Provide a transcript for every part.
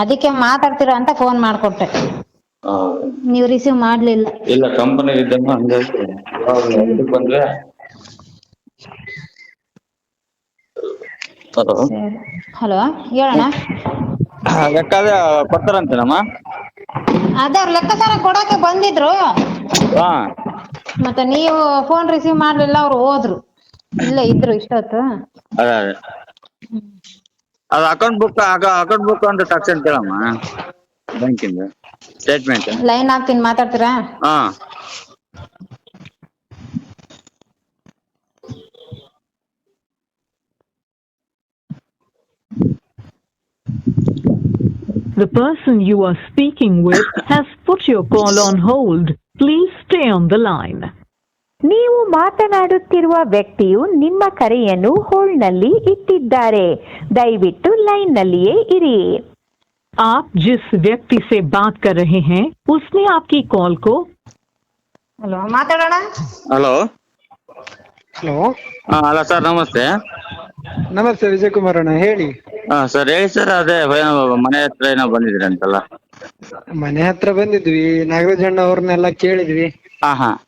ಅದಕ್ಕೆ ಮಾತಾಡ್ತೀರಾ ಅಂತ ಫೋನ್ ಮಾಡ್ಕೊಟ್ಟೆ. ನೀವು ರಿಸೀವ್ ಮಾಡ್ಲಿಲ್ಲ. ಇಲ್ಲ ಕಂಪನಿ ಇದ್ದಮ್ಮ ಹಂಗಾಗಿ ಬಂದ್ರೆ? ಹಲೋ ಹೇಳೋಣ ಕೊಡ್ತಾರಂತೇನಮ್ಮ ಅದೇ ಅವ್ರ ಲೆಕ್ಕಾಚಾರ ಕೊಡಕ್ಕೆ ಬಂದಿದ್ರು. ಮತ್ತೆ ನೀವು ಫೋನ್ ರಿಸೀವ್ ಮಾಡ್ಲಿಲ್ಲ ಅವ್ರು ಹೋದ್ರು. ಇಲ್ಲೇ ಇದ್ರು ಇಷ್ಟೊತ್ತು. ಅದೇ ಅದೇ ಅದು ಅಕೌಂಟ್ ಬುಕ್ ಅಕೌಂಟ್ ಬುಕ್ ಅಂತ ತಕ್ಷಣ ಕೇಳಮ್ಮ ಬ್ಯಾಂಕಿಂದ ಸ್ಟೇಟ್ಮೆಂಟ್ ಲೈನ್ ಹಾಕ್ತೀನಿ ಮಾತಾಡ್ತೀರಾ ಹಾ The person you are speaking with has put your call on hold. Please stay on the line. ನೀವು ಮಾತನಾಡುತ್ತಿರುವ ವ್ಯಕ್ತಿಯು ನಿಮ್ಮ ಕರೆಯನ್ನು ಹೋಲ್ಡ್ನಲ್ಲಿ ಇಟ್ಟಿದ್ದಾರೆ ದಯವಿಟ್ಟು ಲೈನ್ನಲ್ಲಿಯೇ ಇರಿ आप जिस व्यक्ति से बात कर रहे हैं उसने आपकी कॉल को ಹಲೋ ಮಾತಾಡೋಣ ಹಲೋ ಹಲೋ ಹಾ ಅಲ್ಲ ಸರ್ ನಮಸ್ತೆ ನಮಸ್ತೆ ವಿಜಯ್ ಕುಮಾರ್ ಅಣ್ಣ ಹೇಳಿ ಹಾ ಸರ್ ಹೇಳಿ ಸರ್ ಅದೇ ಏನೋ ಮನೆ ಹತ್ರ ಏನೋ ಬಂದಿದ್ರಿ ಅಂತಲ್ಲ ಮನೆ ಹತ್ರ ಬಂದಿದ್ವಿ ನಾಗರಾಜಣ್ಣ ಅವ್ರನ್ನೆಲ್ಲ ಕೇಳಿದ್ವಿ ಹಾ ಹಾ ಆ,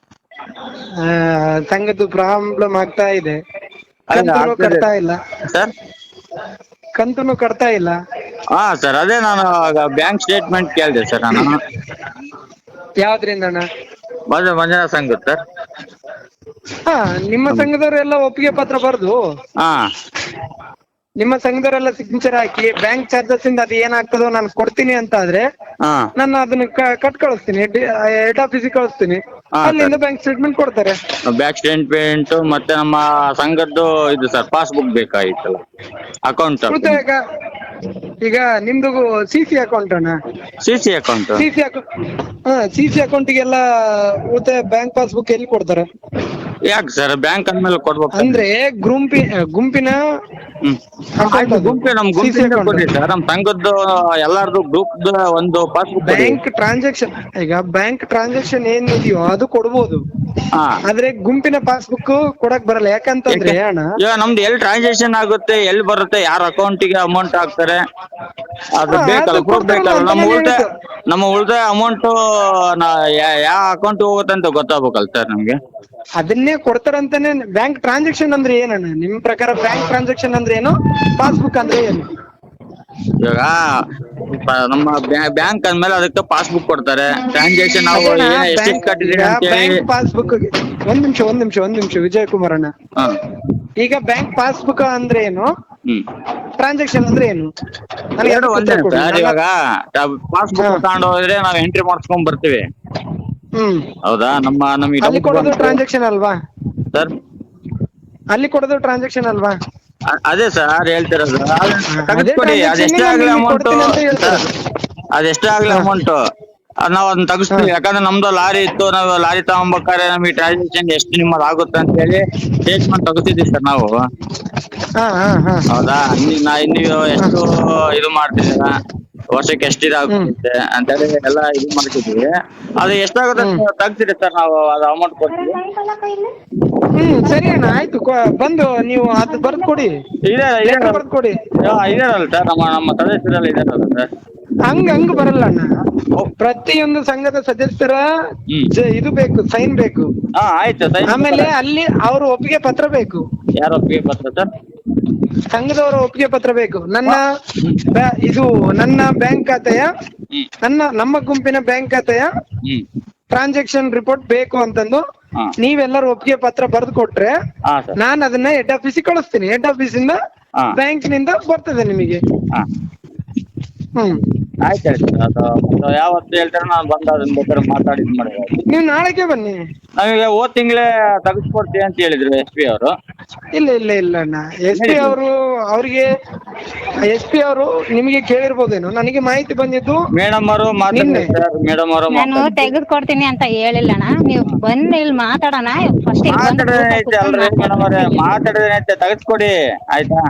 ಸಂಘದ್ದು ಪ್ರಾಬ್ಲಮ್ ಆಗ್ತಾ ಇದೆ. ಕಂತುನು. ಕಟ್ತಾ ಇಲ್ಲ. ಸರ್? ಕಂತುನು ಕಟ್ತಾ ಇಲ್ಲ. ಹಾ ಸರ್ ಅದೇ ನಾನು ಬ್ಯಾಂಕ್ ಸ್ಟೇಟ್ಮೆಂಟ್ ಕೇಳಿದೆ ಸರ್ ನಾನು. ಯಾವ್ದ್ರಿಂದ ಅಣ್ಣ ಬಂದ ಮಂಜುನಾಥ ಸಂಘ ಸರ್. ಹಾ ನಿಮ್ಮ ಸಂಘದವರೆಲ್ಲ ಒಪ್ಪಿಗೆ ಪತ್ರ ಬರ್ದು? ಹಾ. ನಿಮ್ಮ ಸಂಘದವರೆಲ್ಲ ಸಿಗ್ನೇಚರ್ ಹಾಕಿ ಬ್ಯಾಂಕ್ ಚಾರ್ಜಸ್ ಇಂದ ಅದು ಏನಾಗ್ತದೋ ನಾನು ಕೊಡ್ತೀನಿ ಅಂತ ಆದ್ರೆ ಹಾ. ನಾನು ಅದನ್ನ ಕ- ಕಟ್ ಕಳಿಸ್ತೀನಿ ಹೆಡ್ ಆಫೀಸಿಗೆ ಕಳಿಸ್ತೀನಿ. ಹಾ, ಅಲ್ಲಿಂದ ಬ್ಯಾಂಕ್ ಸ್ಟೇಟ್ಮೆಂಟ್ ಕೊಡ್ತಾರೆ. ಬ್ಯಾಂಕ್ ಸ್ಟೇಟ್ಮೆಂಟ್ ಮತ್ತೆ ನಮ್ಮ ಸಂಘದ್ದು ಇದು ಸರ್ ಪಾಸ್ಬುಕ್ ಬೇಕಾಗಿತ್ತಲ್ಲ ಅಕೌಂಟ್ ಉಳಿತಾಯ ಈಗ ನಿಮ್ದು ಸಿ ಸಿ ಅಕೌಂಟ್ ಅಣ್ಣ? C C account C C account ಹಾ ಸಿ ಸಿ ಅಕೌಂಟಿಗೆಲ್ಲ ಉಳಿತಾಯ ಬ್ಯಾಂಕ್ ಪಾಸ್ಬುಕ್ ಎಲ್ಲಿ ಕೊಡ್ತಾರೆ? ಯಾಕೆ ಸರ್ ಬ್ಯಾಂಕ್ ಅಂದ್ಮೇಲೆ ಕೊಡ್ಬೇಕು ಅಂದ್ರೆ ಗುಂಪಿ ಗುಂಪಿನ ಹ್ಮ್. ಆಯ್ತು, ಅದು. ಗುಂಪೆ ನಮ್ ಗುಂಪಿನ. ಕೊಡಿ ಸರ್ ನಮ್ ಸಂಘದ್ದು ಎಲ್ಲಾರ್ದು ಗ್ರೂಪ್ ಒಂದು ಪಾಸ್ಬುಕ್ ಕೊಡಿ. ಬ್ಯಾಂಕ್ ಟ್ರಾನ್ಸಾಕ್ಷನ್ ಈಗ ಬ್ಯಾಂಕ್ ಟ್ರಾನ್ಸಾಕ್ಷನ್ ಏನ್ ಇದೆಯೋ ಅದು ಕೊಡ್ಬೋದು. ಹಾ. ಆದ್ರೆ ಗುಂಪಿನ ಪಾಸ್ಬುಕ್ ಕೊಡಕ್ ಬರಲ್ಲ. ಯಾಕಂತಂದ್ರೆ ಅಣ್ಣ ಈಗ ನಮ್ದು ಎಲ್ಲಿ ಟ್ರಾನ್ಸಾಕ್ಷನ್ ಆಗುತ್ತೆ ಎಲ್ಲಿ ಬರುತ್ತೆ ಯಾರ ಅಕೌಂಟಿಗೆ ಅಮೌಂಟ್ ಹಾಕ್ತಾರೆ ಅದು ಹಾ, ಬೇಕಲ್ಲ ಅದು ಪ್ರೂಫ್ ಕೊಡ್ತಾರಲ್ಲ ಬೇಕಲ್ಲ. ನಮ್ಮ ಉಳಿತಾಯ ಹೇಳಿದ್ದು. ನಮ್ಮ ಉಳಿತಾಯ ಅಮೌಂಟ್ ಯಾವ ಅಕೌಂಟ್ ಹೋಗುತ್ತೆ ಅಂತ ಗೊತ್ತಾಗ್ಬೇಕಲ್ಲ ಸರ್ ನಮ್ಗೆ? ಅದನ್ನೇ ಕೊಡ್ತಾರಂತಾನೆ. ಬ್ಯಾಂಕ್ ಟ್ರಾನ್ಸಾಕ್ಷನ್ ಅಂದ್ರೆ ಏನಣ್ಣ? ನಿಮ್ ಪ್ರಕಾರ ಬ್ಯಾಂಕ್ ಟ್ರಾನ್ಸಾಕ್ಷನ್ ಅಂದ್ರೆ ಏನು? ಪಾಸ್ಬುಕ್ ಅಂದ್ರೆ ಏನು? ಇವಾಗ ಪ- ನಮ್ಮ ಬ್ಯಾಂಕ್ ಅಂದ್ಮೇಲೆ ಅದಕ್ಕೆ ಪಾಸ್ಬುಕ್ ಕೊಡ್ತಾರೆ. ಟ್ರಾನ್ಸಾಕ್ಷನ್ ನಾವು ಏನ್ ಬ್ಯಾಂಕ್- ಕಟ್ಟಿದೀವಿ ಈಗ ಅಂತ ಹೇಳಿ ಬ್ಯಾಂಕ್ ಪಾಸ್ಬುಕ್ ಒಂದ್ ನಿಮಿಷ ಒಂದ್ ನಿಮಿಷ ಒಂದ್ ನಿಮಿಷ ವಿಜಯ್ ಕುಮಾರ್ ಅಣ್ಣ ಹಾ. ಈಗ ಬ್ಯಾಂಕ್ ಪಾಸ್ಬುಕ್ ಅಂದ್ರೆ ಏನು? ಹ್ಮ್. ಟ್ರಾನ್ಸಾಕ್ಷನ್ ಅಂದ್ರೆ ಏನು? ನನಗೆ ಎರಡು ಅದಕ್ಕೆ ಒಂದೇ ಉತ್ತರ ಕೊಡಿ. ಸರ್ ಇವಾಗ ಪಾಸ್ಬುಕ್ ಹಾ. ತಗೊಂಡು ಹೋದ್ರೆ ನಾವ್ ಎಂಟ್ರಿ ಮಾಡ್ಸ್ಕೊಂಡ್ ಬರ್ತೀವಿ. ಹ್ಮ್. ಹೌದಾ? ನಮ್ಮ ನಮಗೆ ಅಲ್ಲಿ ಕೊಡೋದು ಟ್ರಾನ್ಸಾಕ್ಷನ್ ಅಲ್ವಾ? ಸರ್? ಅಲ್ಲಿ ಕೊಡೋದು ಟ್ರಾನ್ಸಾಕ್ಷನ್ ಅಲ್ವಾ? ಅ- ಅದೇ ಸರ್ ಹೇಳ್ತಿರೋದು. ಅದೇ ತೆಗೆದುಕೊಡಿ. transaction ಅದೆಷ್ಟೇ ಆಗ್ಲಿ ನಿಮ್ಗೆ ಅಮೌಂಟ್ ಕೊಡ್ತೀನಿ ಅಂತ ಹೇಳ್ತಾರೆ. ಅದೆಷ್ಟೇ ಆಗ್ಲಿ ಅಮೌಂಟ್ ನಾವ್ ಅದನ್ನ ತೆಗಿಸ್ತೀವಿ. ಯಾಕಂದ್ರೆ ನಮ್ದು ಲಾರಿ ಇತ್ತು ನಾವು ಲಾರಿ ತಗೊಂಬೇಕಾದ್ರೆ ನಮಗೆ ಟ್ರಾನ್ಸಾಕ್ಷನ್ ಎಷ್ಟು ನಿಮ್ಮಲ್ಲಿ ಆಗುತ್ತೆ ಅಂತ ಹೇಳಿ ಸ್ಟೇಟ್ಮೆಂಟ್ ತೆಗಿತಿದ್ವಿ ಸರ್ ನಾವು. ಹಾ ಹಾ ಹಾ. ಹೌದಾ? ನೀ- ನಾ ನೀವು ಎಷ್ಟು ಇದು ಮಾಡ್ತಿದ್ದೀರಾ ವರ್ಷಕ್ಕೆ ಎಷ್ಟು ಇದಾಗುತ್ತೆ ಅಂತೇಳಿ ಎಲ್ಲ ಇದು ಮಾಡ್ತಿದ್ವಿ. ಅದು ಎಷ್ಟಾಗುತ್ತೆ ಅಂತ ತೆಗ್ತೀರಿ ಸರ್ ನಾವು ಅದು ಅಮೌಂಟ್ ಕೊಡ್ತೀವಿ ಹ್ಮ್ ಸರಿ ಅಣ್ಣ ಆಯ್ತು. ಕೊ- ಬಂದು ನೀವು ಅದು ಬರ್ದ್ ಕೊಡಿ. ಇದೆ ಲೆಟರ್ ಬರ್ದ್ ಕೊಡಿ. ಇದಾರಲ್ಲ ಸರ್ ನಮ್ಮ ನಮ್ಮ ಸದಸ್ಯರಲ್ಲಿ ಇದಾರಲ್ಲ ಸರ್ ಹಂಗ ಹಂಗ ಬರಲ್ಲ ಅಣ್ಣ. ಪ್ರತಿಯೊಂದು ಸಂಘದ ಸದಸ್ಯರ ಹ್ಮ್. ಜ- ಇದು ಬೇಕು ಸೈನ್ ಬೇಕು. ಹಾ ಆಯ್ತು ಸರ್ ಆಮೇಲೆ ಅಲ್ಲಿ ಅವ್ರ ಒಪ್ಪಿಗೆ ಪತ್ರ ಬೇಕು. ಯಾರು ಒಪ್ಪಿಗೆ ಪತ್ರ ಸರ್? ಸಂಘದವರ ಒಪ್ಪಿಗೆ ಪತ್ರ ಬೇಕು. ನನ್ನ ಬ್ಯಾ- ಇದು ನನ್ನ ಬ್ಯಾಂಕ್ ಖಾತೆಯ ಹ್ಮ್. ನನ್ನ ನಮ್ಮ ಗುಂಪಿನ ಬ್ಯಾಂಕ್ ಖಾತೆಯ ಹ್ಮ್. ಟ್ರಾನ್ಸಾಕ್ಷನ್ ರಿಪೋರ್ಟ್ ಬೇಕು ಅಂತಂದು ಹಾ. ನೀವೆಲ್ಲರೂ ಒಪ್ಪಿಗೆ ಪತ್ರ ಬರೆದು ಕೊಟ್ರೆ ಹಾ ಸರ್. ನಾನು ಅದನ್ನ ಹೆಡ್ ಆಫೀಸಿಗೆ ಕಳಿಸ್ತೀನಿ. ಹೆಡ್ ಆಫೀಸಿಂದ ಹಾ. ಬ್ಯಾಂಕ್ನಿಂದ ಬರ್ತದೆ ನಿಮಗೆ. ಹಾ. ಹ್ಮ್. ಆಯ್ತು ಆಯ್ತು ಸರ್. ಅದು ಮತ್ತೆ ಯಾವತ್ತು ಹೇಳ್ತಾರೆ ನಾನು ಬಂದು ಅದನ್ನ ಬೇಕಾದ್ರೆ ಮಾತಾಡಿ ಇದು ಮಾಡಿ ನೀವು ನಾಳೆಗೆ ಬನ್ನಿ. ನಮಗೆ ಹೋದ್ ತಿಂಗಳೇ ತೆಗೆಸ್ಕೊಡ್ತೀವಿ ಅಂತ ಹೇಳಿದ್ರು ಎಸ್ ಪಿ ಅವರು. ಇಲ್ಲ ಇಲ್ಲ ಇಲ್ಲ ಅಣ್ಣ ಎಸ್ ಪಿ ಅವರು ಅವರಿಗೆ ಎಸ್ ಪಿ ಅವರು ನಿಮಗೆ ಕೇಳಿರ್ಬೋದೇನು ನನಗೆ ಮಾಹಿತಿ ಬಂದಿದ್ದು ಮೇಡಮ್ ಅವರು ನಿನ್ನೆ. ಮೇಡಮ್ ಅವರು ನಾನು ತೆಗೆದುಕೊಡ್ತೀನಿ ಅಂತ ಹೇಳಿಲ್ಲಣ್ಣ. ನೀವು ಬಂದು ಇಲ್ಲಿ ಮಾತಾಡೋಣ. ಫಸ್ಟ್ ಅಲ್ರಿ ಮೇಡಮ್ ಅವರೇ. ತೆಗೆಸ್ಕೊಡಿ ಆಯ್ತಾ?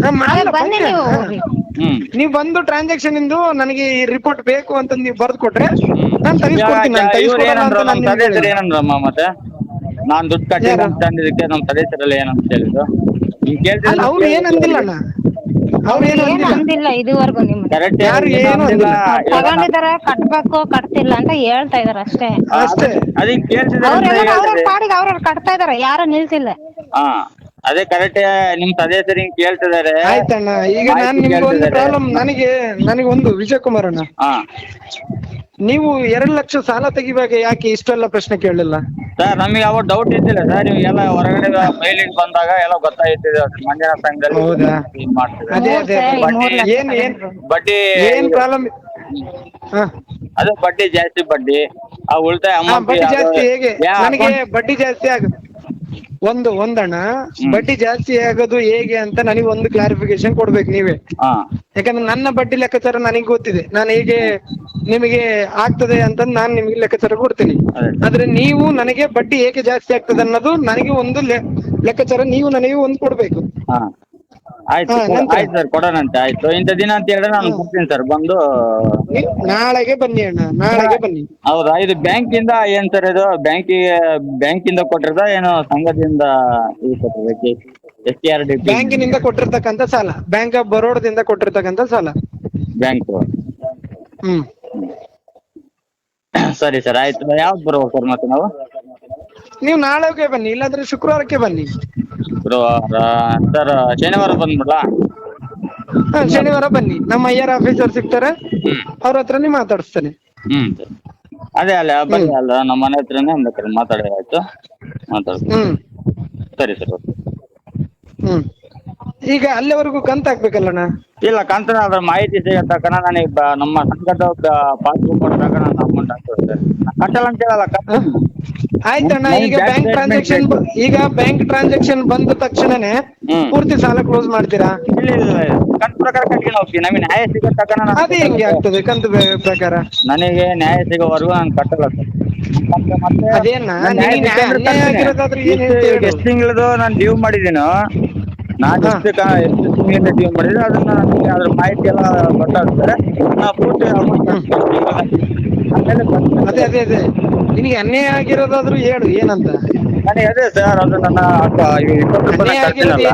ಹಾ, ಮಾಡಲ್ಲ, ಬನ್ನಿ ಬನ್ನಿ ನೀವು. ಅಣ್ಣ. ಹ್ಮ್. ನೀವು ಬಂದು ಟ್ರಾನ್ಸಾಕ್ಷನ್ ಇಂದು ನನಗೆ ಈ ರಿಪೋರ್ಟ್ ಬೇಕು ಅಂತ ನೀವು ಬರೆದು ಕೊಟ್ರೆ ನಾನು ತೆಗೆದುಕೊಡ್ತೀನಿ ನಾನು ಇವ್ರು ತೆಗೆಸ್ಕೊಡಲ್ಲ ಏನಂದ್ರು ಅಂತ ನಮ್ಮ ನಾನು ನಿಮ್ಗೆ ಹೇಳಿಲ್ಲ. ಏನಂದ್ರಮ್ಮ ಮತ್ತೆ? ನಾನ್ ದುಡ್ಡು? ಅಂತ ಅಂದಿದ್ದಕ್ಕೆ ನಮ್ಮ ಸದಸ್ಯರಲ್ಲಿ ಏನಂತ ಹೇಳಿದ್ರು. ನೀವ್ ಕೇಳ್ತಿಲ್ಲ ಅವ್ರು ಕೇಳ್ತಿದ್ರೆ ಏನಂದಿಲ್ಲ ಅಣ್ಣ? ಅವ್ರೇನು ಏನ್ ಅಂದಿಲ್ಲ? ಅಂದಿಲ್ಲ ಇದುವರೆಗೂ ನಿಮ್ಗೆ. ಕರೆಕ್ಟ್ ಯಾರು ಏನು ಅಂದಿಲ್ಲ. ತಗೊಂಡಿದಾರೆ ಕಟ್ಬೇಕು ಕಟ್ತಿಲ್ಲ ಅಂತ ಹೇಳ್ತಾ ಇದಾರೆ ಅಷ್ಟೇ. ಅಷ್ಟೇ. ಅದಕ್ಕೆ ಕೇಳ್ತಿದ್ದಾರೆ ಅವ್ರೆಲ್ಲ ಅವ್ರ ಹೇಳ್ತಾರೆ. ಪಾಡಿಗೆ ಅವ್ರವ್ರು ಕಟ್ತಾ ಇದಾರೆ ಯಾರು ನಿಲ್ತಿಲ್ಲ ಹಾ ಅದೇ ಕರೆಕ್ಟ್ ನಿಮ್ ಸದಸ್ಯರು ಹಿಂಗ್ ಕೇಳ್ತಿದ್ದಾರೆ ಆಯ್ತಣ್ಣ ಈಗ ನಾನ್ ನಿಮ್ಗೆ ಒಂದು ಪ್ರಾಬ್ಲಮ್ ನನಗೆ ನನಗೆ ಒಂದು ವಿಜಯ್ ಕುಮಾರ್ ಅಣ್ಣ. ಹಾ. ನೀವು ಎರಡು ಲಕ್ಷ ಸಾಲ ತೆಗಿವಾಗ ಯಾಕೆ ಇಷ್ಟೆಲ್ಲ ಪ್ರಶ್ನೆ ಕೇಳಲಿಲ್ಲ? ಸರ್ ನಮಗೆ ಯಾವ ಡೌಟ್ ಇದ್ದಿಲ್ಲ ಸರ್. ನೀವು ಎಲ್ಲ ಹೊರಗಡೆ ಮೈಲಿಗೆ ಬಂದಾಗ ಎಲ್ಲ ಗೊತ್ತಾಯ್ತಿದೆ. ಮಂಜಿನ ಸಂಘದಲ್ಲಿ? ಮಾಡ್ತಿದ್ದಾರೆ. ಅದೇ ಅದೇ ಅದೇ. ಮೂರ್ ಮೂರ್ ಏನ್ ಏನ್ ಬಡ್ಡಿ ಏನ್ ಪ್ರಾಬ್ಲಮ್ ಹಾ. ಅದು ಬಡ್ಡಿ ಜಾಸ್ತಿ ಬಡ್ಡಿ. ಆ ಉಳಿತಾಯ ಹಾ, ಅಮೌಂಟ್ ಬಡ್ಡಿ ಜಾಸ್ತಿ ಹೇಗೆ? ನನಗೆ ಬಡ್ಡಿ ಜಾಸ್ತಿ ಆಗ ಒಂದು ಒಂದಣ್ಣ ಬಡ್ಡಿ ಜಾಸ್ತಿ ಆಗೋದು ಹೇಗೆ ಅಂತ ನನಗೆ ಒಂದು ಕ್ಲಾರಿಫಿಕೇಶನ್ ಕೊಡ್ಬೇಕು ನೀವೇ. ಹಾ. ಯಾಕಂದ್ರೆ ನನ್ನ ಬಡ್ಡಿ ಲೆಕ್ಕಾಚಾರ ನನಗೆ ಗೊತ್ತಿದೆ. ನಾನು ಹೇಗೆ ನಿಮಗೆ ಆಗ್ತದೆ ಅಂತ ನಾನು ನಿಮಗೆ ಲೆಕ್ಕಾಚಾರ ಕೊಡ್ತೀನಿ. ಆದ್ರೆ ನೀವು ನನಗೆ ಬಡ್ಡಿ ಏಕೆ ಜಾಸ್ತಿ ಆಗ್ತದೆ ಅನ್ನೋದು ನನಗೆ ಒಂದು ಲೆ- ಲೆಕ್ಕಾಚಾರ ನೀವು ನನಗೆ ಒಂದು ಕೊಡ್ಬೇಕು. ಹಾ. ಆಯ್ತು ಹಾ, ಸರ್, ನಂತರ? ಆಯ್ತು ಸರ್ ಕೊಡೋಣಂತೆ ಆಯ್ತು. ಇಂಥ ದಿನ ಅಂತ ಹೇಳಿದ್ರೆ ನಾನು ಕೊಡ್ತೀನಿ ಸರ್ ಬಂದು. ನಾಳೆಗೆ ಬನ್ನಿ ಅಣ್ಣ ನಾಳೆಗೆ ಬನ್ನಿ. ಹೌದಾ ಇದು ಬ್ಯಾಂಕಿಂದ ಏನ್ ಸರ್ ಇದು? ಬ್ಯಾಂಕಿಗೆ ಬ್ಯಾಂಕಿಂದ ಕೊಟ್ಟಿರೋದ ಏನೋ ಸಂಘದಿಂದ ಇದು ಕೊಟ್ಟಿರೋದಕ್ಕೆ? ಎಸ್ ಟಿ ಆರ್ ಡಿ ಬ್ಯಾಂಕಿನಿಂದ ಕೊಟ್ಟಿರ್ತಕ್ಕಂಥ ಸಾಲ ಬ್ಯಾಂಕ್ ಆಫ್ ಬರೋಡದಿಂದ ಕೊಟ್ಟಿರ್ತಕ್ಕಂತ ಸಾಲ. ಬ್ಯಾಂಕ್. ಹ್ಮ್. ಸರಿ ಸರ್ ಆಯ್ತು ಯಾವ್ದು ಬರ್ಬೇಕು ಸರ್ ಮತ್ತೆ ನಾವು? ನೀವು ನಾಳೆಗೆ ಬನ್ನಿ ಇಲ್ಲಾಂದ್ರೆ ಶುಕ್ರವಾರಕ್ಕೆ ಬನ್ನಿ. ಶುಕ್ರವಾರ ಸರ್ ಶನಿವಾರ ಬಂದ್ಬಿಡ್ಲಾ? ಹಾ ಶನಿವಾರ ಬನ್ನಿ ನಮ್ಮ ಅಯ್ಯರ್ ಆಫೀಸರ್ ಸಿಗ್ತಾರೆ ಅವ್ರ ಹತ್ರನೇ ಮಾತಾಡಿಸ್ತೇನೆ. ಹ್ಮ್ ಸರ್. ಅದೇ ಅಲ್ಲ ಬನ್ನಿ ಅಲ್ಲ ನಮ್ಮ ಮನೆ ಹತ್ರನೇ ಮಾತಾಡಿ ಆಯ್ತು ಮಾತಾಡ್ತೀನಿ. ಹ್ಮ್. ಸರಿ ಸರ್ ಓಕೆ. ಹ್ಮ್. ಈಗ ಅಲ್ಲಿವರೆಗೂ ಕಂತ ಹಾಕ್ಬೇಕಲ್ಲಣ್ಣ? ಇಲ್ಲ ಕಂತನ ಅದ್ರ ಮಾಹಿತಿ ಸಿಗತ್ತಕನ ನನಗೆ ಬ- ನಮ್ಮ ಸಂಘದ ಪಾಸ್ಬುಕ್ ಕೊಟ್ಟಾಗ ನಾನು ಅಮೌಂಟ್ ಹಾಕ್ತೇವೆ ಸರ್ ಕಟ್ಟಲ್ಲ ಅಂತ ಹೇಳಲ್ಲ ಕಟ್ಟ ಆಯ್ತಣ್ಣ ನನಗೆ ಈಗ bank ಬ್ಯಾಂಕ್ ಟ್ರಾನ್ಸಾಕ್ಷನ್. ಈಗ ಬ್ಯಾಂಕ್ ಟ್ರಾನ್ಸಾಕ್ಷನ್ ಬಂದ ತಕ್ಷಣನೇ ಹ್ಮ್. ಪೂರ್ತಿ ಸಾಲ ಕ್ಲೋಸ್ ಮಾಡ್ತೀರಾ? ಇಲ್ಲ ಇಲ್ಲ ಇಲ್ಲ. ಕಂತು ಪ್ರಕಾರ ಕಟ್ಕೊಂಡು ಹೋಗ್ತೀನಿ. ನಮಗೆ ನ್ಯಾಯ ಸಿಗತ್ತಕನ ನಾನು ಅದೇ ಹೆಂಗೆ ಆಗ್ತದೆ ಕಂತು ಬೆ- ಪ್ರಕಾರ? ನನಗೆ ನ್ಯಾಯ ಸಿಗೋವರೆಗೂ ನಾನು ಕಟ್ಟಲ್ಲ ಸರ್. ಮತ್ತೆ ಮತ್ತೆ ಅದೇನ ನಾನು ನ್ಯಾಯ ನಿನಗೆ ನ್ಯಾಯ- ಅನ್ಯಾಯ ಕಟ್ತೀನಿ. ಆಗಿರೋದಾದ್ರೆ ಏನ್ ಹೇಳು? ಎಷ್ಟು ತಿಂಗಳದು ನಾನು ಡ್ಯೂ ಮಾಡಿದ್ದೀನೋ ನಾನು. ಎಷ್ಟು ಎಷ್ಟು ತಿಂಗಳಿಂದ ಡ್ಯೂ ಮಾಡಿದ್ರೆ ಅದನ್ನ ನನಗೆ ಅದ್ರ ಮಾಹಿತಿ ಎಲ್ಲ ಗೊತ್ತಾಗ್ತದೆ. ನಾ ಪೂರ್ತಿ ಆಮೇಲೆ. ಅದೇ ಅದೇ ಅದೇ. ನಿನಗೆ ಅನ್ಯಾಯ ಆಗಿರೋದಾದ್ರೂ ಹೇಳು ಏನಂತ? ನನಗೆ ಅದೇ ಸರ್ ಅದು ನನ್ನ ಇವ್ ಇಪ್ಪತ್ತು ರೂಪಾಯಿ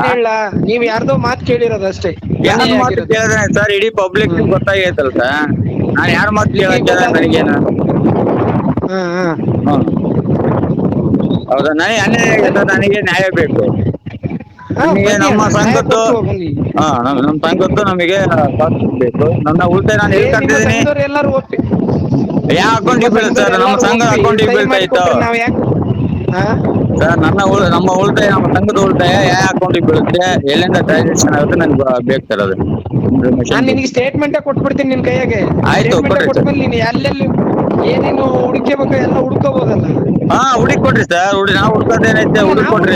ಹೇಳ? ನೀವ್ ಯಾರ್ದೋ ಮಾತು ಕೇಳಿರೋದು ಅಷ್ಟೇ. ಯಾರ ಮಾತು. ಕೇಳಿದ್ರೆ ಸರ್ ಇಡೀ ಪಬ್ಲಿಕ್ ಗೊತ್ತಾಗೈತಲ್ ಸರ್ ನಾನು ಯಾರ ಮಾತು ಕೇಳಕ್ಕೆ ನನಗೇನು. ಹಾ. ಹೌದಾ? ನನಗೆ ಅನ್ಯಾಯ ನನಗೆ ನ್ಯಾಯ ಬೇಕು. ನಿಮಗೆ ನಮ್ಮ ಸಂಘದ್ದು ಹಾ ನಮ್ಮ ಸಂಘದ್ದು ನಮಗೆ ಬೇಕು. ನನ್ನ ಉಳಿತಾಯ ನಾನು ಎಲ್ಲಿ ಕಟ್ಟಿದ್ದೀನಿ ಯಾವ ಅಕೌಂಟಿಗೆ ಬೀಳುತ್ತೆ ಸರ್? ನಮ್ಮ ಸಂಘದ ಒಪ್ಪಿ, ಅಕೌಂಟಿಗೆ ಬೀಳ್ತಾ ಇತ್ತು ಸರ್ ನನ್ನ ಉಳ- ನಮ್ಮ ಉಳಿತಾಯ ನಮ್ಮ ಸಂಘದ ಉಳಿತಾಯ ಯಾವ ಅಕೌಂಟಿಗೆ ಬೀಳುತ್ತೆ? ಎಲ್ಲಿಂದ ಟ್ರಾನ್ಸಾಕ್ಷನ್ ಆಗುತ್ತೆ ನನಗೆ ಬೇಕು ಸರ್ ಅದು. ನಾನು ನಿನಗೆ ಸ್ಟೇಟ್ಮೆಂಟ್ ಕೊಟ್ಬಿಡ್ತೀನಿ ನಿನ್ ಕೈಯಾಗೆ. ಆಯ್ತು, ಕೊಟ್ಮೇಲೆ ನೀನು ಎಲ್ಲೆಲ್ಲಿ ಏನೇನು ಹುಡುಕಬೇಕು ಎಲ್ಲ ಹುಡ್ಕೋಬಹುದಲ್ಲ ಹಾ ಹುಡುಕ್ ಕೊಡ್ರಿ ಸರ್. ಹುಡಿ ನಾವು ಹುಡ್ಕೋದೇನೈತೆ ಹುಡುಕ್ ನಾವು ಕೊಡ್ರಿ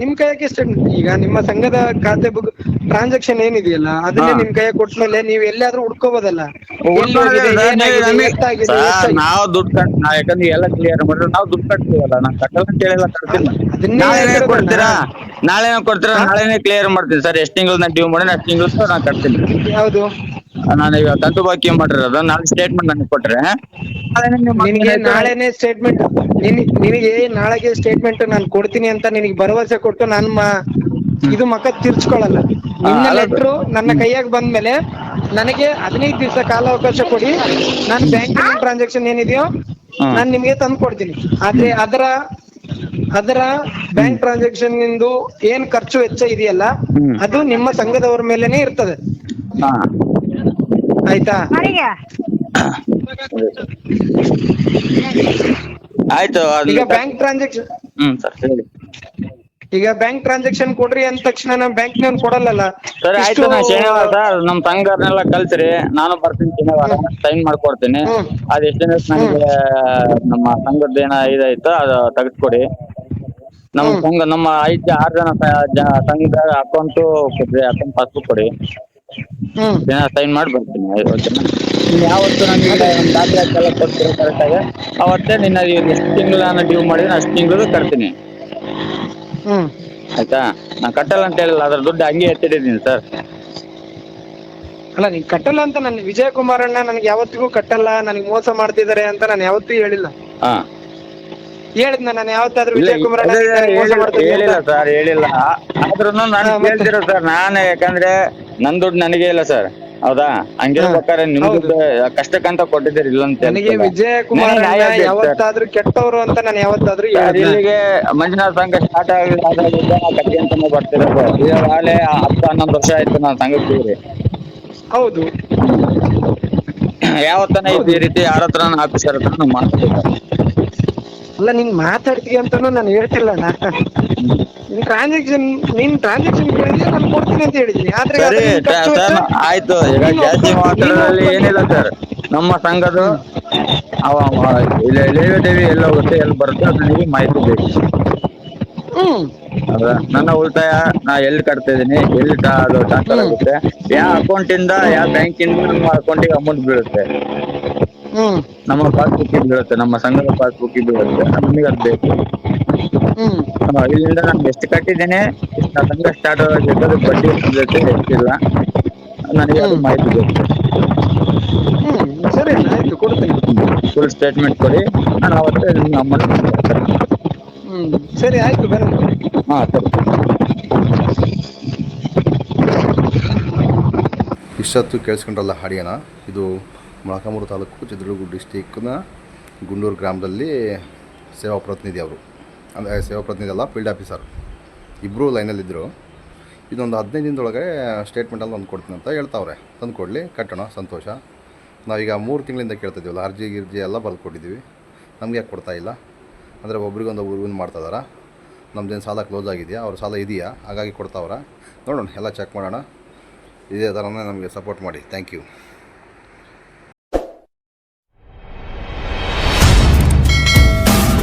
ನಿಮ್ ಕೈಯಾಗೆ ಎಷ್ಟ ಈಗ ನಿಮ್ಮ ಸಂಘದ ಖಾತೆ ಬುಕ್ ಟ್ರಾನ್ಸಾಕ್ಷನ್ ಏನಿದೆಯಲ್ಲ ಅದನ್ನೇ. ನಿಮ್ ಕೈಯಾಗ ಕೊಟ್ಮೇಲೆ ನೀವ್ ಎಲ್ಲಾದ್ರೂ ಹುಡ್ಕೋಬೋದಲ್ಲ. ಎಲ್ಲಿ ಹುಡ್ಕೋದೇ ಹೋಗಿದೆ, ನೀವು ಏನಾಗಿದೆ, ನಮಗೆ- ಎಷ್ಟಾಗಿದೆ, ಎಷ್ಟಾಗಿದೆ. ನಾವು ದುಡ್ಡು ಕಟ್ ನಾವ್ ಯಾಕಂದ್ರೆ ಎಲ್ಲ ಕ್ಲಿಯರ್ ಮಾಡಿದ್ರೆ ನಾವು ದುಡ್ಡು ಕಟ್ತೀವಲ್ಲ ನಾನು ಕಟ್ಟಲ್ಲ ಅಂತ ಹೇಳಿಲ್ಲ ಅದನ್ನೇ ನಾಳೆನೇ. ಕೊಡ್ತೀರಾ? ನಾಳೆನೇ ಕೊಡ್ತೀರಾ? ನಾಳೆನೇ ಕ್ಲಿಯರ್ ಮಾಡ್ತೀನಿ ಸರ್. ಎಷ್ಟು ತಿಂಗಳು ನಾ ಡ್ಯೂ ಮಾಡಿ ಅಷ್ಟು ತಿಂಗಳು ನಾ ಕಟ್ತೀನಿ ಯಾವುದು ನಾನು ಈಗ ಕಂತು ಬಾಕಿ ಮಾಡಿರೋದು ನಾಳೆ ಸ್ಟೇಟ್ಮೆಂಟ್ ನನಗೆ ಕೊಟ್ರೆ. ನಿನಗೆ. ನಾಳೆನೆ ಸ್ಟೇಟ್ಮೆಂಟ್ ನಿನಗೆ ನಾಳೆಗೆ ಸ್ಟೇಟ್ಮೆಂಟ್ ನಾನು ಕೊಡ್ತೀನಿ ಅಂತ ನಿನಗೆ ಭರವಸೆ ಕೊಟ್ಟು ನಾನು ಮ- ಇದು ಮಕ್ಕ ತಿರ್ಚ್ಕೊಳ್ಳಲ್ಲ ನಿನ್ನ ಲೆಟರ್ ನನ್ನ ಕೈಯಾಗ ಬಂದ್ಮೇಲೆ ನನಗೆ ಹದಿನೈದು ದಿವಸ ಕಾಲಾವಕಾಶ ಕೊಡಿ. ನಾನು ಬ್ಯಾಂಕ್ ಟ್ರಾನ್ಸಾಕ್ಷನ್ ಏನಿದೆಯೋ ನಾನ್ ನಿಮಗೆ ತಂದು ಕೊಡ್ತೀನಿ. ಆದ್ರೆ ಅದರ ಅದರ ಬ್ಯಾಂಕ್ ಟ್ರಾನ್ಸಾಕ್ಷನ್ ನಿಂದು ಏನ್ ಖರ್ಚು ವೆಚ್ಚ ಇದೆಯಲ್ಲ ಅದು ನಿಮ್ಮ ಸಂಘದವರ ಮೇಲೆನೆ ಇರ್ತದೆ. ಆಯ್ತಾ? ಆಯ್ತು ಈಗ ಬ್ಯಾಂಕ್ ಟ್ರಾನ್ಸಾಕ್ಷನ್ ಹ್ಮ್ ಸರ್ ಹೇಳಿ. ಈಗ ಬ್ಯಾಂಕ್ ಟ್ರಾನ್ಸಾಕ್ಷನ್ ಕೊಡ್ರಿ ಅಂದ ತಕ್ಷಣ ಬ್ಯಾಂಕ್ ಬ್ಯಾಂಕ್ನವ್ರು ಕೊಡಲ್ಲ ಸರಿ ಆಯ್ತು ನಾ ಶನಿವಾರ ಸರ್ ನಮ್ ತಂಗಾರ್ನೆಲ್ಲ ಕಲ್ಸ್ರಿ ನಾನು ಬರ್ತೀನಿ ಶನಿವಾರ ಸೈನ್ ಮಾಡ್ಕೊಡ್ತೀನಿ. ಅದ್ ಎಷ್ಟು ದಿನ ನನಗೆ ನಮ್ಮ ಸಂಘದ ಏನ ಇದಾಯ್ತು ಅದು ತೆಗೆದ್ಕೊಡಿ. ನಮ್ಮ ಹ್ಮ್. ಸಂಘ ನಮ್ಮ ಐದು ಆರು ಜನ ಸಂಘದ ಅಕೌಂಟು ಕೊಡ್ರಿ ಅಕೌಂಟ್ ಪಾಸ್ಬುಕ್ ಕೊಡಿ. ದಿನ ಸೈನ್ ಮಾಡಿ ಬರ್ತೀನಿ. ಐದು ಓಕೆನಾ ನೀವು ಯಾವತ್ತು ನನಗೆ ಒಂದು ಕೊಡ್ತೀರೋ ಕರೆಕ್ಟಾಗಿ ಅವತ್ತೇ ನಿನ್ನ ಎಷ್ಟು ತಿಂಗಳು ನಾನು ಡ್ಯೂ ಮಾಡಿದ್ರೆ ಅಷ್ಟು ತಿಂಗಳು ಕಟ್ತೀನಿ. ಹ್ಮ್. ಆಯ್ತಾ? ನಾನು ಕಟ್ಟಲ್ಲ ಅಂತ ಹೇಳಿಲ್ಲ ಅದ್ರ ದುಡ್ಡು ಹಂಗೆ ಎತ್ತಿಟ್ಟಿದ್ದೀನಿ ಸರ್. ಅಲ್ಲ ನೀನ್ ಕಟ್ಟಲ್ಲ ಅಂತ ನನ್ ವಿಜಯ ಕುಮಾರ್ ಅಣ್ಣ ನನಗೆ ಯಾವತ್ತಿಗೂ ಕಟ್ಟಲ್ಲ ನನಗೆ ಮೋಸ ಮಾಡ್ತಿದ್ದಾರೆ ಅಂತ ನಾನು ಯಾವತ್ತೂ ಹೇಳಿಲ್ಲ. ಹಾ. ಹೇಳಿದ್ನ ನಾನು ಯಾವತ್ತಾದ್ರೂ ವಿಜಯ್ ಕುಮಾರ್ ಅಣ್ಣ ಅದೇ ನನಗೆ ಮೋಸ ಹೇಳಿಲ್ಲ ಸರ್ ಹೇಳಿಲ್ಲ ಆದ್ರೂ ನಾನು ಹಾ, ಮತ್ತೆ? ಕೇಳ್ತಿರೋ ಸರ್ ನಾನು ಯಾಕಂದ್ರೆ ನನ್ ದುಡ್ಡು ನನಗೆ ಇಲ್ಲ ಸರ್ ಹೌದಾ ಹಂಗಿರ್ಬೇಕಾದ್ರೆ ನಿಮ್ ಹೌದು. ದುಡ್ಡು ಕಷ್ಟಕ್ಕಂತ ಕೊಟ್ಟಿದ್ದೀರಿ ಇಲ್ಲ ಅಂತ ನನಗೆ ಹೇಳ್ತಿಲ್ಲ. ವಿಜಯ ಕುಮಾರ್ ನನಗೆ ನ್ಯಾಯ ಬೇಕು ಸರ್. ಯಾವತ್ತಾದ್ರೂ ಕೆಟ್ಟವರು ಅಂತ ನಾನು ಯಾವತ್ತಾದ್ರೂ ಸರ್, ಹೇಳಿದ್ನ? ಇಲ್ಲಿಗೆ ಮಂಜುನಾಥ ಸಂಘ ಸ್ಟಾರ್ಟ್ ಆಗಿದ್ದಾಗಿಂದ ನಾವು ಕಟ್ಕೊಂತಾನೆ ಬರ್ತಿರೋದು ಈಗಾಗಲೇ ಹತ್ತು ಹನ್ನೊಂದು ವರ್ಷ ಆಯ್ತು ನಾನು ಸಂಘಕ್ಕೆ ಸೇರಿ ಹೌದು ಯಾವತ್ತನ ಈ ರೀತಿ ಯಾರ ಹತ್ರ ಆಫೀಸರ್ ಹತ್ರ ಮಾತಾಡಿಲ್ಲ ಅಲ್ಲ ನೀನ್ ಮಾತಾಡ್ತೀಯ ಅಂತಾನು ನಾನು ಹೇಳ್ತಿಲ್ಲ ಅಣ್ಣ. ನಿನ್ ಟ್ರಾನ್ಸಾಕ್ಷನ್ ನೀನ್ ಟ್ರಾನ್ಸಾಕ್ಷನ್ ಕೇಳಿದ್ರೆ ನಾನು ಕೊಡ್ತೀನಿ ಅಂತ ಹೇಳಿದೀನಿ ಆದ್ರೆ ಸರಿ ಅದು ನಿನ್ ಖರ್ಚು ಸರ್ ಆಯ್ತು. ಈಗ ನೀನು ಜಾಸ್ತಿ ಒಪ್ಕೊ- ಮಾತಾಡೋದ್ರಲ್ಲಿ ನೀನು ಏನಿಲ್ಲ ಸರ್. ನಮ್ಮ ಸಂಘದ ಅವ ಅವ ಇಲ್ಲಿ ಲೇವೇದೇವಿ ಎಲ್ಲ ಹೋಗುತ್ತೆ ಎಲ್ಲಿ ಬರುತ್ತೆ ಅದು ನಿಮಗೆ ಮಾಹಿತಿ ಬೇಕು. ಹ್ಮ್. ಹೌದಾ? ನನ್ನ ಉಳಿತಾಯ ನಾ ಎಲ್ಲಿ ಕಟ್ತಾ ಇದೀನಿ ಎಲ್ಲಿ ಟ್ರಾ- ಅದು ಟ್ರಾನ್ಸ್ಫರ್ ಆಗುತ್ತೆ ಯಾವ ಅಕೌಂಟ್ ಇಂದ ಯಾವ ಬ್ಯಾಂಕ್ ಇಂದ ನಮ್ಮ ಅಕೌಂಟಿಗೆ ಅಮೌಂಟ್ ಬೀಳುತ್ತೆ? ನಮ್ಮ ಪಾಸ್ಬುಕ್ ಬೀಳುತ್ತೆ ನಮ್ಮ ಸಂಘದ ಪಾಸ್ಬುಕ್ ಬೀಳುತ್ತೆ ನಮಗೆ ಅದು ಬೇಕು. ಹ್ಮ್. ಹಾ, ಇಲ್ಲಿಂದ ನಾನು ಎಷ್ಟು ಕಟ್ಟಿದ್ದೇನೆ ನಾ ಸಂಘ ಸ್ಟಾರ್ಟ್ ಆಗಿದ್ದು ಅದಕ್ಕೆ ಬಡ್ಡಿ ಎಷ್ಟು ಬೀಳುತ್ತೆ ಎಷ್ಟಿಲ್ಲ ನನಗೆ ಅದು ಮಾಹಿತಿ ಬೇಕು. ಹ್ಮ್ ಸರಿ ಅಣ್ಣ ಆಯ್ತು ಕೊಡ್ತೀನಿ. ಫುಲ್ ಸ್ಟೇಟ್ಮೆಂಟ್ ಕೊಡಿ. ನಾನು ಅವತ್ತೇ ನಿಮ್ಮ ಅಮೌಂಟ್ ಹ್ಮ್ ಸರಿ ಆಯ್ತು ಬೇರೆ ಹಾಂ ಸರಿ. ಇಷ್ಟೊತ್ತು ಕೇಳಿಸ್ಕೊಂಡ್ರಲ್ಲ ಹಾಡಿಯನ ಇದು ಮೊಳಕಾಮೂರು ತಾಲೂಕು ಚಿತ್ರದುರ್ಗ ಡಿಸ್ಟಿಕ್ನ ಗುಂಡೂರು ಗ್ರಾಮದಲ್ಲಿ ಸೇವಾ ಪ್ರತಿನಿಧಿ ಅವರು. ಅಂದರೆ ಸೇವಾ ಪ್ರತಿನಿಧಿ ಅಲ್ಲ ಫೀಲ್ಡ್ ಆಫೀಸರ್ ಇಬ್ಬರು ಲೈನಲ್ಲಿದ್ದರು ಇದೊಂದು ಹದಿನೈದು ದಿನದೊಳಗೆ ಸ್ಟೇಟ್ಮೆಂಟಲ್ಲಿ ಒಂದು ಕೊಡ್ತೀನಿ ಅಂತ ಹೇಳ್ತಾವ್ರೆ. ತಂದು ಕೊಡಲಿ, ಕಟ್ಟೋಣ, ಸಂತೋಷ. ನಾವೀಗ ಮೂರು ತಿಂಗಳಿಂದ ಕೇಳ್ತಿದ್ದೀವಲ್ಲ ಅರ್ಜಿ, ಗಿರ್ಜಿ ಎಲ್ಲ ಬರೆದು ಕೊಟ್ಟಿದ್ದೀವಿ. ನಮಗೆ ಯಾಕೆ ಕೊಡ್ತಾ ಇಲ್ಲ? ಅಂದರೆ ಒಬ್ರಿಗೊಂದು ಊರಿಗೊಂದು ಮಾಡ್ತಾ ಇದಾರ? ನಮ್ದೇನು ಸಾಲ ಕ್ಲೋಸ್ ಆಗಿದೆಯಾ? ಅವ್ರ ಸಾಲ ಇದೆಯಾ? ಹಾಗಾಗಿ ಕೊಡ್ತಾವ್ರ? ನೋಡೋಣ, ಎಲ್ಲ ಚೆಕ್ ಮಾಡೋಣ. ಇದೇ ಥರನೇ ನಮಗೆ ಸಪೋರ್ಟ್ ಮಾಡಿ. Thank you